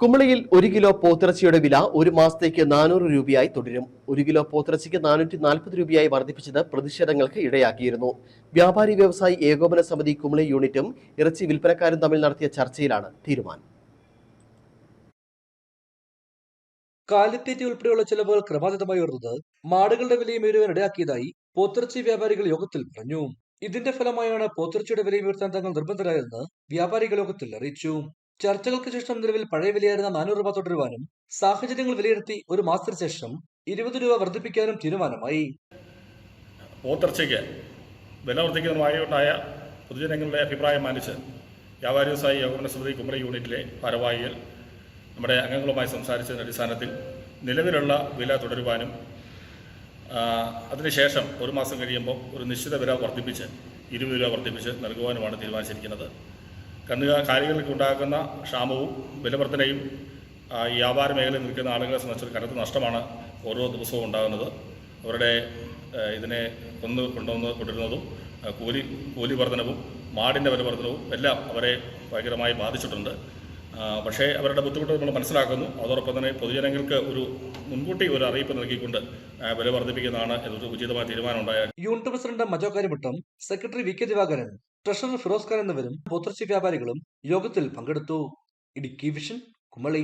കുമളിയിൽ ഒരു കിലോ പോത്തിറച്ചിയുടെ വില ഒരു മാസത്തേക്ക് നാനൂറ് രൂപയായി തുടരും. ഒരു കിലോ പോത്തിറച്ചിക്ക് നാനൂറ്റി നാൽപ്പത് രൂപയായി വർദ്ധിപ്പിച്ചത് പ്രതിഷേധങ്ങൾക്ക് ഇടയാക്കിയിരുന്നു. വ്യാപാരി വ്യവസായി ഏകോപന സമിതി കുമളി യൂണിറ്റും ഇറച്ചി വിൽപ്പനക്കാരും തമ്മിൽ നടത്തിയ ചർച്ചയിലാണ് തീരുമാനം. കാലിത്തീറ്റ ഉൾപ്പെടെയുള്ള ചെലവുകൾ ക്രമാതീതമായി ഉയർന്നത് മാടുകളുടെ വിലയും ഉയരുവാൻ ഇടയാക്കിയതായി പോത്തിറച്ചി വ്യാപാരികൾ യോഗത്തിൽ പറഞ്ഞു. ഇതിന്റെ ഫലമായാണ് പോത്തിറച്ചിയുടെ വിലയും ഉയർത്താൻ തങ്ങൾ നിർബന്ധരായതെന്ന് വ്യാപാരികൾ യോഗത്തിൽ അറിയിച്ചു. ചർച്ചകൾക്ക് ശേഷം നിലവിൽ പഴയ വിലയായിരുന്ന നാനൂറ് രൂപ തുടരുവാനും സാഹചര്യങ്ങൾ വിലയിരുത്തി ഒരു മാസത്തിന് ശേഷം ഇരുപത് രൂപ വർദ്ധിപ്പിക്കാനും തീരുമാനമായി. പോത്തിറച്ചയ്ക്ക് വില വർദ്ധിക്കുന്നതുമായുണ്ടായ പൊതുജനങ്ങളുടെ അഭിപ്രായം മാനിച്ച് വ്യാപാരി വ്യവസായി ഏകോപന സമിതി കുമളി യൂണിറ്റിലെ ഭാരവാഹികൾ നമ്മുടെ അംഗങ്ങളുമായി സംസാരിച്ചതിന്റെ അടിസ്ഥാനത്തിൽ നിലവിലുള്ള വില തുടരുവാനും അതിനുശേഷം ഒരു മാസം കഴിയുമ്പോൾ ഒരു നിശ്ചിത വില വർദ്ധിപ്പിച്ച് ഇരുപത് രൂപ വർദ്ധിപ്പിച്ച് നൽകുവാനുമാണ് തീരുമാനിച്ചിരിക്കുന്നത്. കന്നുക കാലികൾക്ക് ഉണ്ടാക്കുന്ന ക്ഷാമവും വിലവർത്തനയും ഈ വ്യാപാര മേഖലയിൽ നിൽക്കുന്ന ആളുകളെ സംബന്ധിച്ച് കനത്ത നഷ്ടമാണ് ഓരോ ദിവസവും ഉണ്ടാകുന്നത്. അവരുടെ ഇതിനെ കൊന്ന് കൊണ്ടുവന്ന് കൊണ്ടിരുന്നതും കൂലി കൂലി വർധനവും മാടിന്റെ വിലവർദ്ധനവും എല്ലാം അവരെ ഭയങ്കരമായി ബാധിച്ചിട്ടുണ്ട്. പക്ഷേ അവരുടെ ബുദ്ധിമുട്ട് നമ്മൾ മനസ്സിലാക്കുന്നു. അതോടൊപ്പം തന്നെ പൊതുജനങ്ങൾക്ക് ഒരു മുൻകൂട്ടി ഒരു അറിയിപ്പ് നൽകിക്കൊണ്ട് വില വർദ്ധിപ്പിക്കുന്നതാണ് ഉചിതമായ തീരുമാനം ഉണ്ടായത് unit president Majo Karimuttam secretary V K Divakaran treasurer Firoz Khan എന്നിവരും പോത്തിറച്ചി വ്യാപാരികളും യോഗത്തിൽ പങ്കെടുത്തു. ഇടുക്കി വിഷൻ കുമളി.